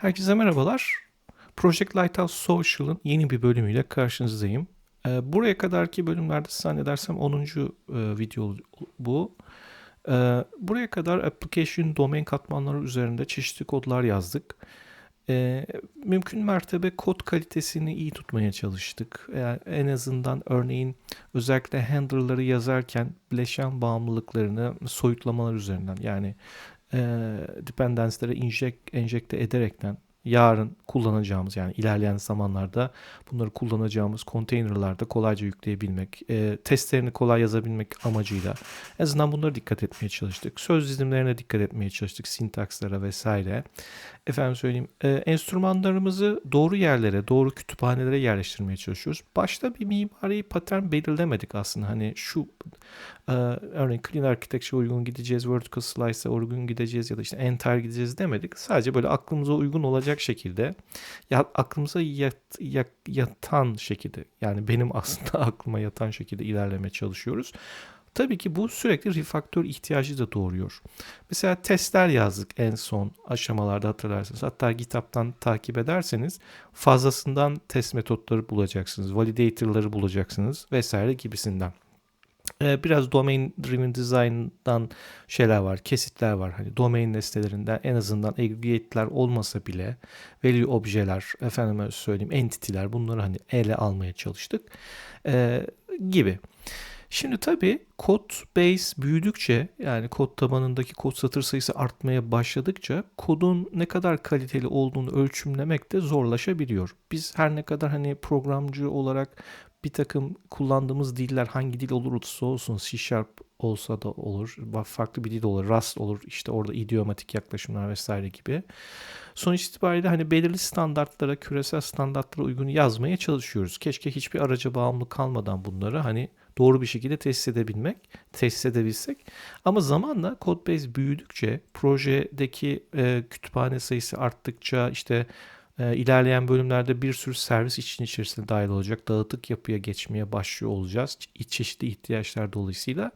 Herkese merhabalar. Project Lighthouse Social'ın yeni bir bölümüyle karşınızdayım. Ee, buraya kadarki bölümlerde zannedersem 10. E, video bu. Ee, buraya kadar application domain katmanları üzerinde çeşitli kodlar yazdık. Ee, mümkün mertebe kod kalitesini iyi tutmaya çalıştık. Yani en azından örneğin özellikle handler'ları yazarken bileşen bağımlılıklarını soyutlamalar üzerinden yani e, dependence'lere inject, enjekte ederekten yarın kullanacağımız yani ilerleyen zamanlarda bunları kullanacağımız konteynerlarda kolayca yükleyebilmek, e, testlerini kolay yazabilmek amacıyla en azından bunlara dikkat etmeye çalıştık. Söz dizimlerine dikkat etmeye çalıştık, sintakslara vesaire. Efendim söyleyeyim, e, enstrümanlarımızı doğru yerlere, doğru kütüphanelere yerleştirmeye çalışıyoruz. Başta bir mimari patern belirlemedik aslında. Hani şu örneğin clean architecture uygun gideceğiz, vertical slice'a uygun gideceğiz ya da işte entire gideceğiz demedik. Sadece böyle aklımıza uygun olacak şekilde ya aklımıza yat, yat, yatan şekilde yani benim aslında aklıma yatan şekilde ilerlemeye çalışıyoruz. Tabii ki bu sürekli refaktör ihtiyacı da doğuruyor. Mesela testler yazdık en son aşamalarda hatırlarsanız. Hatta GitHub'tan takip ederseniz fazlasından test metotları bulacaksınız. Validator'ları bulacaksınız vesaire gibisinden. Ee, biraz domain driven design'dan şeyler var, kesitler var. Hani domain nesnelerinden en azından aggregate'ler olmasa bile value objeler, efendime söyleyeyim entity'ler bunları hani ele almaya çalıştık ee, gibi. Şimdi tabii kod base büyüdükçe yani kod tabanındaki kod satır sayısı artmaya başladıkça kodun ne kadar kaliteli olduğunu ölçümlemek de zorlaşabiliyor. Biz her ne kadar hani programcı olarak bir takım kullandığımız diller hangi dil olursa olsun C Sharp olsa da olur. Farklı bir dil olur. Rust olur. işte orada idiomatik yaklaşımlar vesaire gibi. Sonuç itibariyle hani belirli standartlara, küresel standartlara uygun yazmaya çalışıyoruz. Keşke hiçbir araca bağımlı kalmadan bunları hani doğru bir şekilde tesis edebilmek, tesis edebilsek. Ama zamanla Codebase büyüdükçe, projedeki e, kütüphane sayısı arttıkça, işte e, ilerleyen bölümlerde bir sürü servis için içerisinde dahil olacak. Dağıtık yapıya geçmeye başlıyor olacağız. Çeşitli ihtiyaçlar dolayısıyla.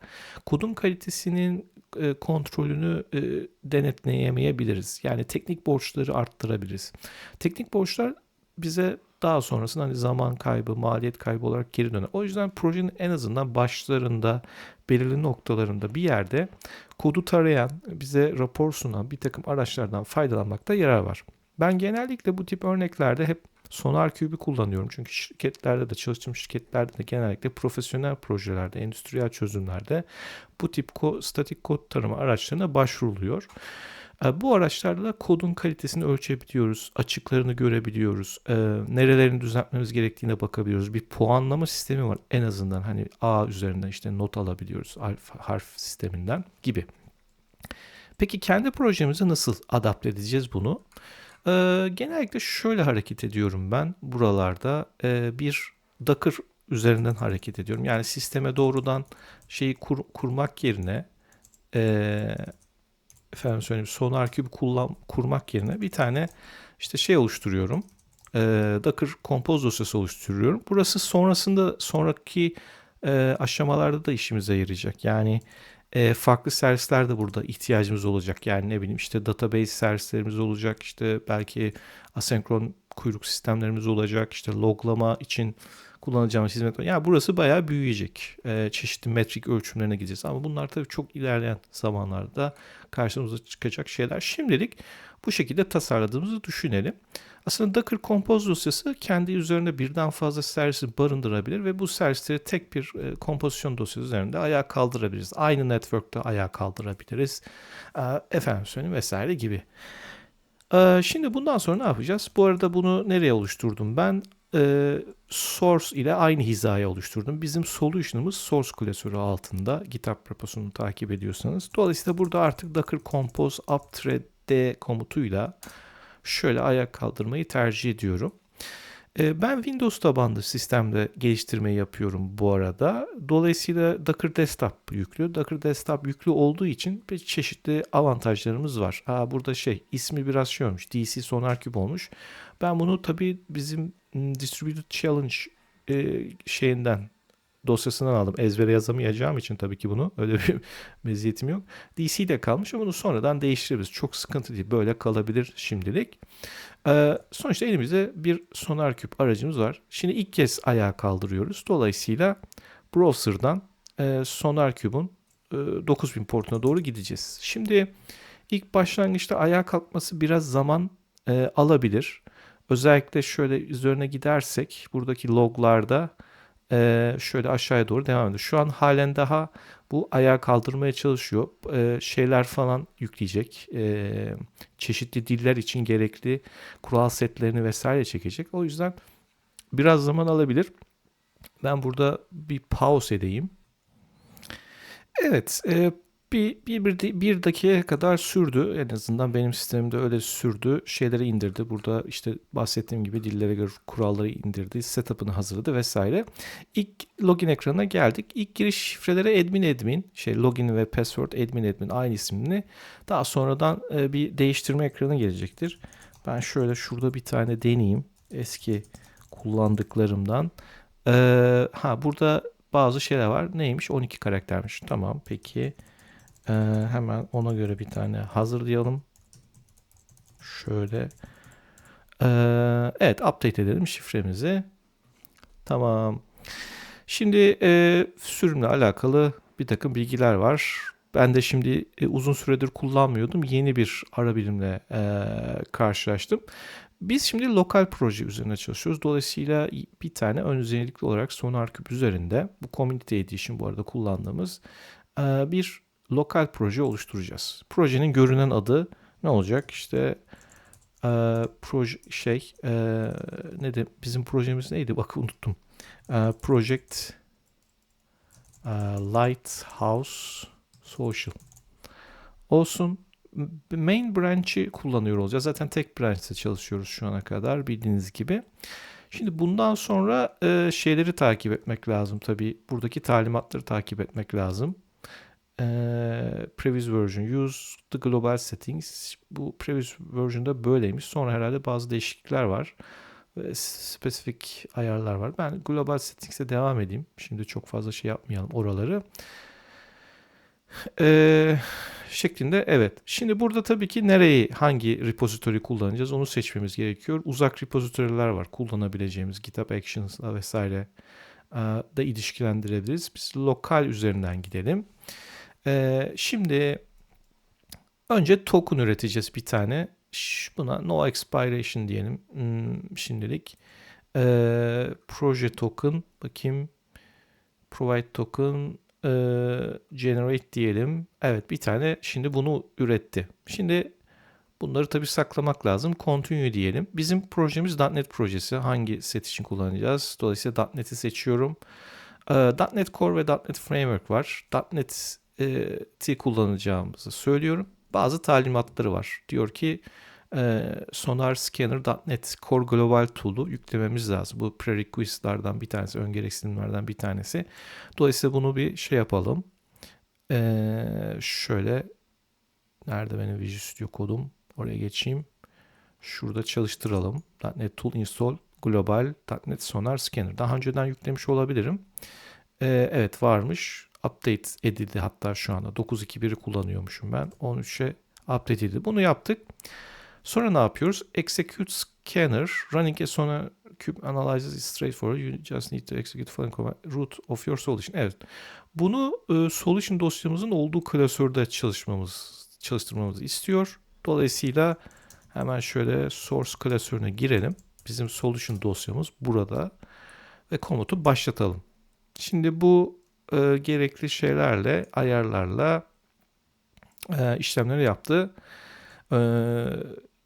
Kodun kalitesinin e, kontrolünü e, denetleyemeyebiliriz. Yani teknik borçları arttırabiliriz. Teknik borçlar bize daha sonrasında hani zaman kaybı, maliyet kaybı olarak geri döner. O yüzden projenin en azından başlarında, belirli noktalarında bir yerde kodu tarayan, bize rapor sunan bir takım araçlardan faydalanmakta yarar var. Ben genellikle bu tip örneklerde hep SonarQube'i kullanıyorum. Çünkü şirketlerde de çalıştığım şirketlerde de genellikle profesyonel projelerde, endüstriyel çözümlerde bu tip ko statik kod tarama araçlarına başvuruluyor. E, bu araçlarla kodun kalitesini ölçebiliyoruz, açıklarını görebiliyoruz, e, nerelerini düzeltmemiz gerektiğine bakabiliyoruz. Bir puanlama sistemi var en azından hani A üzerinden işte not alabiliyoruz harf, harf sisteminden gibi. Peki kendi projemize nasıl adapte edeceğiz bunu? Ee, genellikle şöyle hareket ediyorum ben buralarda. Ee, bir Docker üzerinden hareket ediyorum. Yani sisteme doğrudan şeyi kur, kurmak yerine e, efendim söyleyeyim SonarCube kullan, kurmak yerine bir tane işte şey oluşturuyorum. E, Docker Compose dosyası oluşturuyorum. Burası sonrasında sonraki e, aşamalarda da işimize yarayacak. Yani e, farklı servisler de burada ihtiyacımız olacak. Yani ne bileyim işte database servislerimiz olacak. İşte belki asenkron kuyruk sistemlerimiz olacak. İşte loglama için kullanacağımız hizmet var. Yani burası bayağı büyüyecek. E, çeşitli metrik ölçümlerine gideceğiz. Ama bunlar tabii çok ilerleyen zamanlarda karşımıza çıkacak şeyler. Şimdilik bu şekilde tasarladığımızı düşünelim. Aslında Docker Compose dosyası kendi üzerinde birden fazla servisi barındırabilir ve bu servisleri tek bir e, kompozisyon dosyası üzerinde ayağa kaldırabiliriz. Aynı network'te ayağa kaldırabiliriz. E, efendim söyleyeyim vesaire gibi. E, şimdi bundan sonra ne yapacağız? Bu arada bunu nereye oluşturdum ben? E, source ile aynı hizaya oluşturdum. Bizim solution'ımız source klasörü altında. GitHub reposunu takip ediyorsanız. Dolayısıyla burada artık Docker Compose upthread D komutuyla şöyle ayak kaldırmayı tercih ediyorum. Ee, ben Windows tabanlı sistemde geliştirmeyi yapıyorum bu arada. Dolayısıyla Docker Desktop yüklü. Docker Desktop yüklü olduğu için bir çeşitli avantajlarımız var. Aa, burada şey ismi biraz şey olmuş. DC SonarCube olmuş. Ben bunu tabii bizim Distributed Challenge e, şeyinden dosyasından aldım. Ezbere yazamayacağım için tabii ki bunu. Öyle bir meziyetim yok. DC'de kalmış ama bunu sonradan değiştiririz. Çok sıkıntı değil. Böyle kalabilir şimdilik. Ee, sonuçta elimizde bir sonar küp aracımız var. Şimdi ilk kez ayağa kaldırıyoruz. Dolayısıyla browser'dan e, sonar kübün e, 9000 portuna doğru gideceğiz. Şimdi ilk başlangıçta ayağa kalkması biraz zaman e, alabilir. Özellikle şöyle üzerine gidersek buradaki loglarda e, şöyle aşağıya doğru devam ediyor. Şu an halen daha bu ayağa kaldırmaya çalışıyor. E, şeyler falan yükleyecek. E, çeşitli diller için gerekli kural setlerini vesaire çekecek. O yüzden biraz zaman alabilir. Ben burada bir pause edeyim. Evet, e, bir, bir, bir, bir dakikaya kadar sürdü. En azından benim sistemimde öyle sürdü. Şeyleri indirdi. Burada işte bahsettiğim gibi dillere göre kuralları indirdi. Setup'ını hazırladı vesaire. İlk login ekranına geldik. İlk giriş şifreleri admin admin. Şey login ve password admin admin aynı isimli. Daha sonradan e, bir değiştirme ekranı gelecektir. Ben şöyle şurada bir tane deneyeyim. Eski kullandıklarımdan. Ee, ha burada bazı şeyler var. Neymiş? 12 karaktermiş. Tamam peki. Ee, hemen ona göre bir tane hazırlayalım. Şöyle. Ee, evet update edelim şifremizi. Tamam. Şimdi e, sürümle alakalı bir takım bilgiler var. Ben de şimdi e, uzun süredir kullanmıyordum. Yeni bir ara birimle e, karşılaştım. Biz şimdi lokal proje üzerine çalışıyoruz. Dolayısıyla bir tane ön özellikli olarak SonarCube üzerinde bu Community Edition bu arada kullandığımız e, bir lokal proje oluşturacağız. Projenin görünen adı ne olacak? İşte e, proje şey e, ne de bizim projemiz neydi? Bak unuttum. E, Project e, Lighthouse Social olsun. Main branch'i kullanıyor olacağız. Zaten tek branch'te çalışıyoruz şu ana kadar bildiğiniz gibi. Şimdi bundan sonra e, şeyleri takip etmek lazım tabii. Buradaki talimatları takip etmek lazım. E, previous version use the global settings. Bu previous version'da böyleymiş. Sonra herhalde bazı değişiklikler var. Ve spesifik ayarlar var. Ben global settings'e devam edeyim. Şimdi çok fazla şey yapmayalım oraları. Eee şeklinde evet. Şimdi burada tabii ki nereyi hangi repository kullanacağız onu seçmemiz gerekiyor. Uzak repository'ler var kullanabileceğimiz GitHub Actions vesaire da ilişkilendirebiliriz. Biz lokal üzerinden gidelim. Şimdi önce token üreteceğiz bir tane. Buna no expiration diyelim hmm, şimdilik. Proje token bakayım. Provide token e, generate diyelim. Evet bir tane şimdi bunu üretti. Şimdi bunları tabii saklamak lazım. Continue diyelim. Bizim projemiz .NET projesi. Hangi set için kullanacağız? Dolayısıyla .NET'i seçiyorum. E, .NET Core ve .NET Framework var. .NET'i kullanacağımızı söylüyorum. Bazı talimatları var. Diyor ki e, Sonar Scanner.net Core Global Tool'u yüklememiz lazım. Bu prerequisite'lardan bir tanesi, ön gereksinimlerden bir tanesi. Dolayısıyla bunu bir şey yapalım. E, şöyle nerede benim Visual Studio kodum? Oraya geçeyim. Şurada çalıştıralım. .NET Tool Install Global .NET Sonar Scanner. Daha önceden yüklemiş olabilirim. Evet varmış. Update edildi hatta şu anda. 9.2.1'i kullanıyormuşum ben. 13'e update edildi. Bunu yaptık. Sonra ne yapıyoruz? Execute scanner running a sonar cube analyzes straightforward. You just need to execute following command root of your solution. Evet. Bunu e, solution dosyamızın olduğu klasörde çalışmamız çalıştırmamızı istiyor. Dolayısıyla hemen şöyle source klasörüne girelim. Bizim solution dosyamız burada ve komutu başlatalım. Şimdi bu e, gerekli şeylerle, ayarlarla e, işlemleri yaptı. E,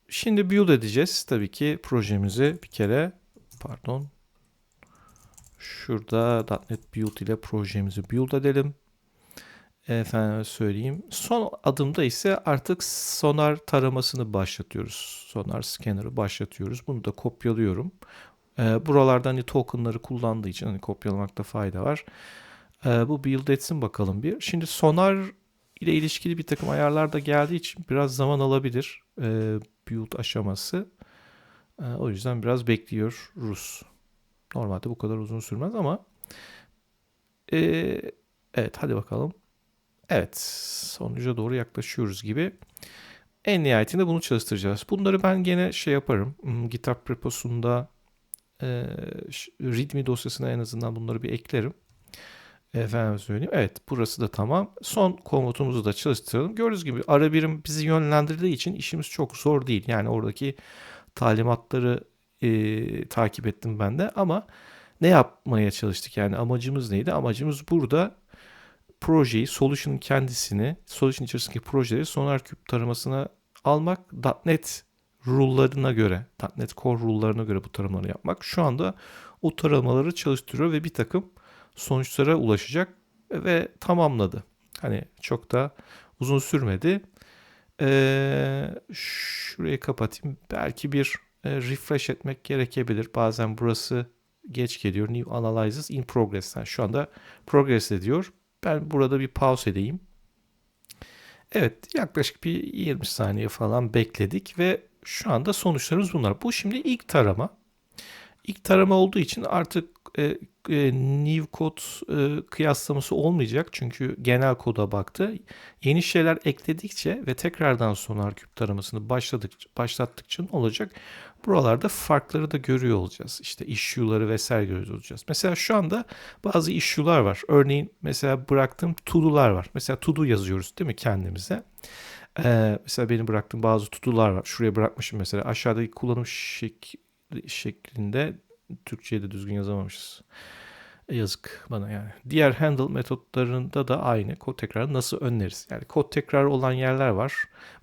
Şimdi build edeceğiz tabii ki projemizi bir kere. Pardon. Şurada .NET Build ile projemizi build edelim. Efendim söyleyeyim. Son adımda ise artık sonar taramasını başlatıyoruz. Sonar scanner'ı başlatıyoruz. Bunu da kopyalıyorum. Ee, buralardan hani tokenları kullandığı için hani kopyalamakta fayda var. Ee, bu build etsin bakalım bir. Şimdi sonar ile ilişkili bir takım ayarlar da geldiği için biraz zaman alabilir. Ee, build aşaması. E, o yüzden biraz bekliyor Rus. Normalde bu kadar uzun sürmez ama evet hadi bakalım. Evet sonuca doğru yaklaşıyoruz gibi. En nihayetinde bunu çalıştıracağız. Bunları ben gene şey yaparım. Hmm, GitHub reposunda e, readme dosyasına en azından bunları bir eklerim. Efendim söyleyeyim. Evet burası da tamam. Son komutumuzu da çalıştıralım. Gördüğünüz gibi ara birim bizi yönlendirdiği için işimiz çok zor değil. Yani oradaki talimatları e, takip ettim ben de ama ne yapmaya çalıştık yani amacımız neydi? Amacımız burada projeyi, solution'ın kendisini, solution içerisindeki projeleri SonarCube taramasına almak, .NET rule'larına göre, .NET Core rule'larına göre bu taramaları yapmak. Şu anda o taramaları çalıştırıyor ve bir takım sonuçlara ulaşacak ve tamamladı. Hani çok da uzun sürmedi. Ee, şurayı kapatayım. Belki bir e, refresh etmek gerekebilir. Bazen burası geç geliyor. New Analysis in Progress. Yani şu anda progress ediyor. Ben burada bir pause edeyim. Evet yaklaşık bir 20 saniye falan bekledik ve şu anda sonuçlarımız bunlar. Bu şimdi ilk tarama. İlk tarama olduğu için artık e, e, new code e, kıyaslaması olmayacak. Çünkü genel koda baktı. Yeni şeyler ekledikçe ve tekrardan SonarCube taramasını başladık, başlattıkça ne olacak? Buralarda farkları da görüyor olacağız. İşte issue'ları vesaire görüyor olacağız. Mesela şu anda bazı issue'lar var. Örneğin mesela bıraktığım to'do'lar var. Mesela to do yazıyoruz değil mi kendimize? Ee, mesela benim bıraktığım bazı to'do'lar var. Şuraya bırakmışım mesela. Aşağıdaki kullanım şek şeklinde Türkçe'ye de düzgün yazamamışız. E, yazık bana yani. Diğer handle metotlarında da aynı kod tekrarı nasıl önleriz? Yani kod tekrarı olan yerler var.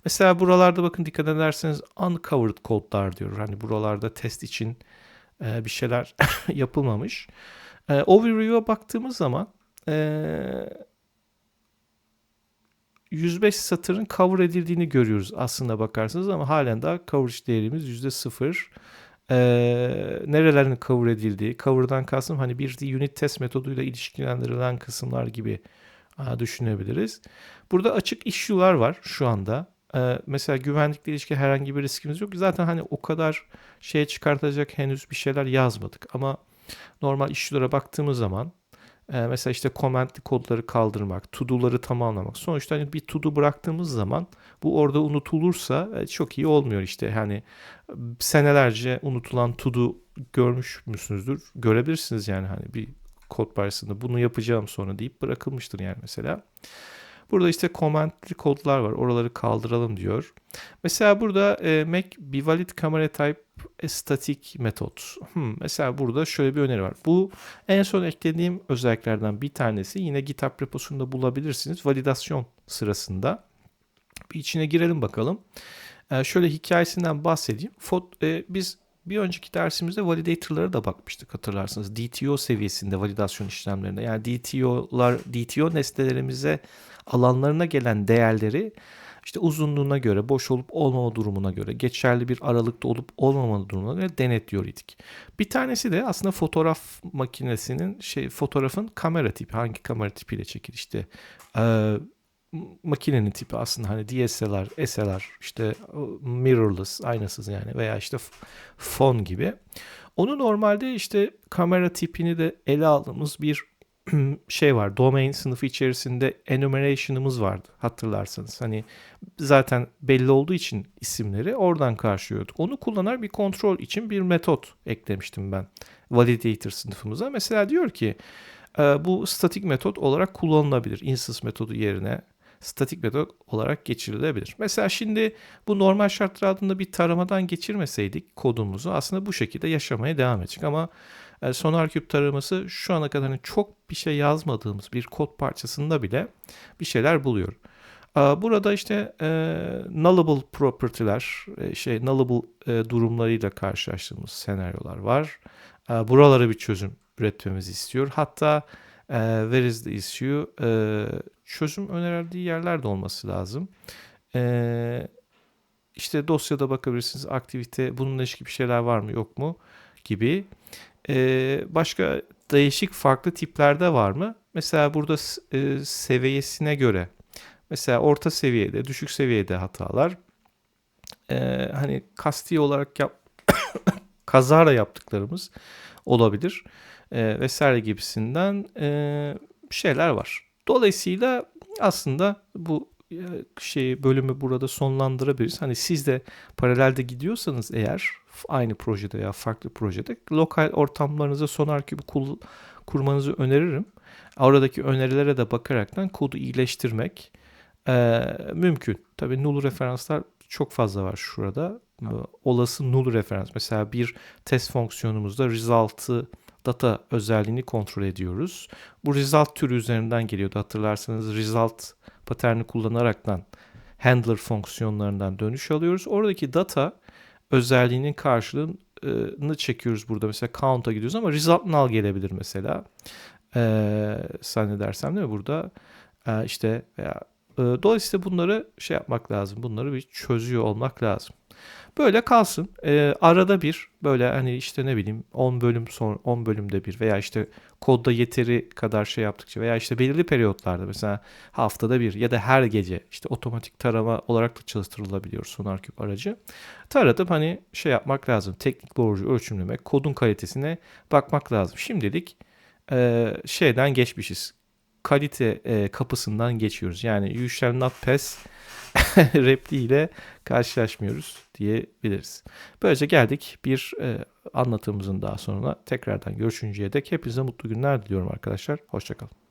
Mesela buralarda bakın dikkat ederseniz uncovered kodlar diyor. Hani buralarda test için e, bir şeyler yapılmamış. E, overview'a baktığımız zaman e, 105 satırın cover edildiğini görüyoruz aslında bakarsanız ama halen daha coverage değerimiz %0 e, nerelerin cover edildiği, cover'dan kastım hani bir unit test metoduyla ilişkilendirilen kısımlar gibi a, düşünebiliriz. Burada açık issue'lar var şu anda. E, mesela güvenlikle ilişki herhangi bir riskimiz yok. Zaten hani o kadar şeye çıkartacak henüz bir şeyler yazmadık. Ama normal issue'lara baktığımız zaman e, mesela işte commentli kodları kaldırmak, to-do'ları tamamlamak. Sonuçta hani bir to-do bıraktığımız zaman bu orada unutulursa e, çok iyi olmuyor işte. Hani senelerce unutulan to-do görmüş müsünüzdür? Görebilirsiniz yani hani bir kod parçasında bunu yapacağım sonra deyip bırakılmıştır yani mesela. Burada işte commentli kodlar var. Oraları kaldıralım diyor. Mesela burada e, make bir valid camera type static metot. Hmm, mesela burada şöyle bir öneri var. Bu en son eklediğim özelliklerden bir tanesi. Yine GitHub reposunda bulabilirsiniz. Validasyon sırasında. Bir içine girelim bakalım. E, şöyle hikayesinden bahsedeyim. Fot, e, biz bir önceki dersimizde validator'lara da bakmıştık hatırlarsınız. DTO seviyesinde validasyon işlemlerinde. Yani DTO'lar, DTO nesnelerimize alanlarına gelen değerleri işte uzunluğuna göre, boş olup olmama durumuna göre, geçerli bir aralıkta olup olmama durumuna göre denetliyor idik. Bir tanesi de aslında fotoğraf makinesinin şey fotoğrafın kamera tipi, hangi kamera tipiyle çekil işte e, makinenin tipi aslında hani DSLR, SLR, işte mirrorless, aynasız yani veya işte fon gibi. Onu normalde işte kamera tipini de ele aldığımız bir şey var. Domain sınıfı içerisinde enumeration'ımız vardı hatırlarsanız. Hani zaten belli olduğu için isimleri oradan karşılıyorduk. Onu kullanan bir kontrol için bir metot eklemiştim ben validator sınıfımıza. Mesela diyor ki bu statik metot olarak kullanılabilir. Instance metodu yerine statik metot olarak geçirilebilir. Mesela şimdi bu normal şartlar altında bir taramadan geçirmeseydik kodumuzu aslında bu şekilde yaşamaya devam edecek ama e, SonarCube taraması şu ana kadar hani çok bir şey yazmadığımız bir kod parçasında bile bir şeyler buluyor. E, burada işte e, nullable property'ler, e, şey nullable e, durumlarıyla karşılaştığımız senaryolar var. E, buralara bir çözüm üretmemizi istiyor. Hatta e, where is the issue e, çözüm önerildiği yerler de olması lazım. E, işte dosyada bakabilirsiniz aktivite bununla ilgili bir şeyler var mı yok mu gibi. E, başka değişik farklı tiplerde var mı? Mesela burada e, seviyesine göre mesela orta seviyede, düşük seviyede hatalar e, hani kasti olarak yap kazara yaptıklarımız olabilir e, vesaire gibisinden e, şeyler var. Dolayısıyla aslında bu şeyi bölümü burada sonlandırabiliriz. Hani siz de paralelde gidiyorsanız eğer aynı projede ya farklı projede lokal ortamlarınıza SonarCube kul, kurmanızı öneririm. Oradaki önerilere de bakaraktan kodu iyileştirmek e, mümkün. Tabii null referanslar çok fazla var şurada. Olası null referans. Mesela bir test fonksiyonumuzda result'ı data özelliğini kontrol ediyoruz. Bu result türü üzerinden geliyordu. Hatırlarsanız result paterni kullanaraktan handler fonksiyonlarından dönüş alıyoruz. Oradaki data özelliğinin karşılığını çekiyoruz burada. Mesela count'a gidiyoruz ama result null gelebilir mesela. Ee, zannedersem değil mi burada? Ee, işte veya e, dolayısıyla bunları şey yapmak lazım. Bunları bir çözüyor olmak lazım. Böyle kalsın. Ee, arada bir böyle hani işte ne bileyim 10 bölüm son 10 bölümde bir veya işte kodda yeteri kadar şey yaptıkça veya işte belirli periyotlarda mesela haftada bir ya da her gece işte otomatik tarama olarak da çalıştırılabiliyor SonarCube aracı. Taratıp hani şey yapmak lazım. Teknik doğrucu ölçümlemek, kodun kalitesine bakmak lazım. Şimdilik e, şeyden geçmişiz. Kalite e, kapısından geçiyoruz. Yani you shall not pass repliğiyle karşılaşmıyoruz diyebiliriz. Böylece geldik bir e, anlatımımızın daha sonuna. Tekrardan görüşünceye dek hepinize mutlu günler diliyorum arkadaşlar. Hoşçakalın.